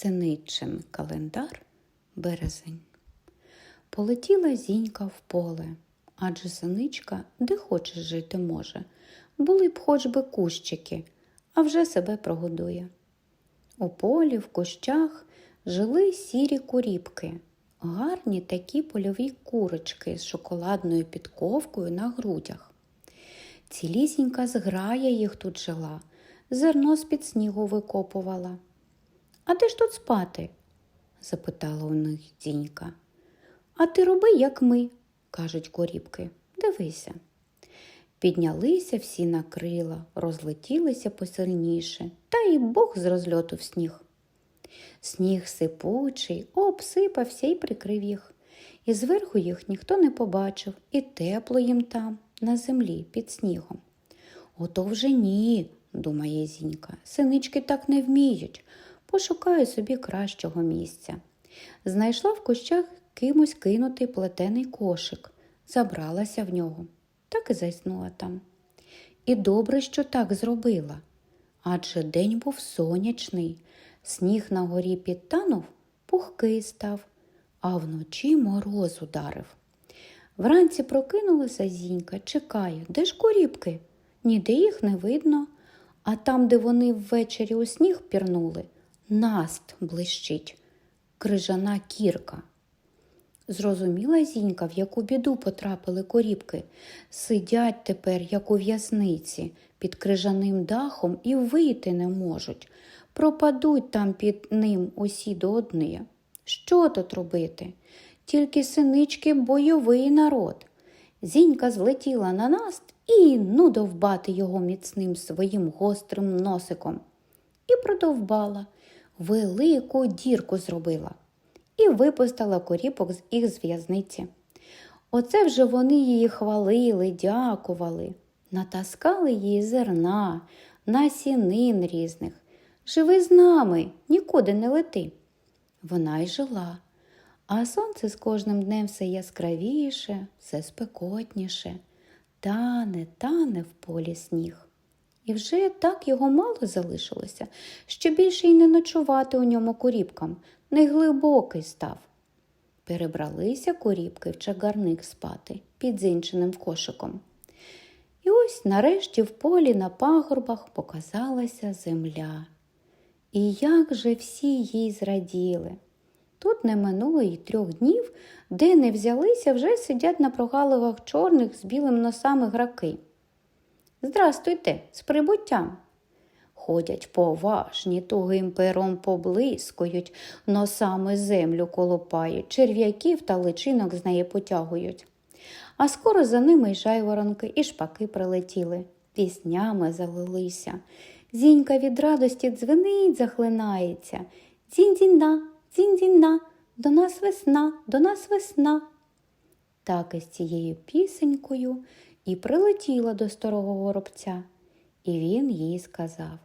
Синичин календар березень. Полетіла зінька в поле, адже синичка де хоче жити може. Були б хоч би кущики, а вже себе прогодує. У полі, в кущах жили сірі куріпки, гарні такі польові курочки з шоколадною підковкою на грудях. Цілісінька зграя їх тут жила, зерно з-під снігу викопувала. А де ж тут спати? запитала у них дінька. А ти роби, як ми, кажуть корібки. Дивися. Піднялися всі на крила, розлетілися посильніше, та й Бог з розльоту в сніг. Сніг сипучий, обсипався і прикрив їх. І зверху їх ніхто не побачив, і тепло їм там, на землі, під снігом. Ото вже ні, думає зінька, синички так не вміють. Пошукаю собі кращого місця. Знайшла в кущах кимось кинутий плетений кошик, забралася в нього, так і заснула там. І добре, що так зробила. Адже день був сонячний, сніг на горі підтанув, пухкий став, а вночі мороз ударив. Вранці прокинулася зінька, чекає, де ж корібки? Ніде їх не видно, а там, де вони ввечері у сніг пірнули, наст блищить, крижана кірка. Зрозуміла зінька, в яку біду потрапили корібки. Сидять тепер, як у в'язниці, під крижаним дахом і вийти не можуть. Пропадуть там під ним усі до одни. Що тут робити? Тільки синички бойовий народ. Зінька злетіла на наст і ну довбати його міцним своїм гострим носиком. І продовбала, велику дірку зробила і випустила коріпок з їх з в'язниці. Оце вже вони її хвалили, дякували, натаскали їй зерна, насінин різних. Живи з нами, нікуди не лети. Вона й жила, а сонце з кожним днем все яскравіше, все спекотніше, тане, тане в полі сніг. І вже так його мало залишилося, що більше й не ночувати у ньому корібкам, неглибокий став. Перебралися корібки в чагарник спати під зінченим кошиком. І ось нарешті в полі на пагорбах показалася земля. І як же всі їй зраділи. Тут не минуло й трьох днів, де не взялися, вже сидять на прогаловах чорних з білим носами граки. Здрастуйте, з прибуттям. Ходять поважні, тугим пером поблискують, носами землю колопають, черв'яків та личинок з неї потягують. А скоро за ними й жайворонки, і шпаки прилетіли, піснями залилися. Зінька від радості дзвенить, захлинається. Дзінь-дзінь-на, дзінь-дзінь-на, до нас весна, до нас весна. Так із цією пісенькою і прилетіла до старого горобця. І він їй сказав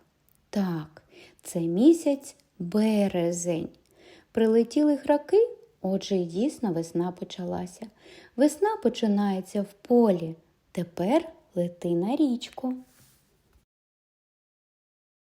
так, це місяць березень. Прилетіли граки, отже, й дійсно весна почалася. Весна починається в полі. Тепер лети на річку.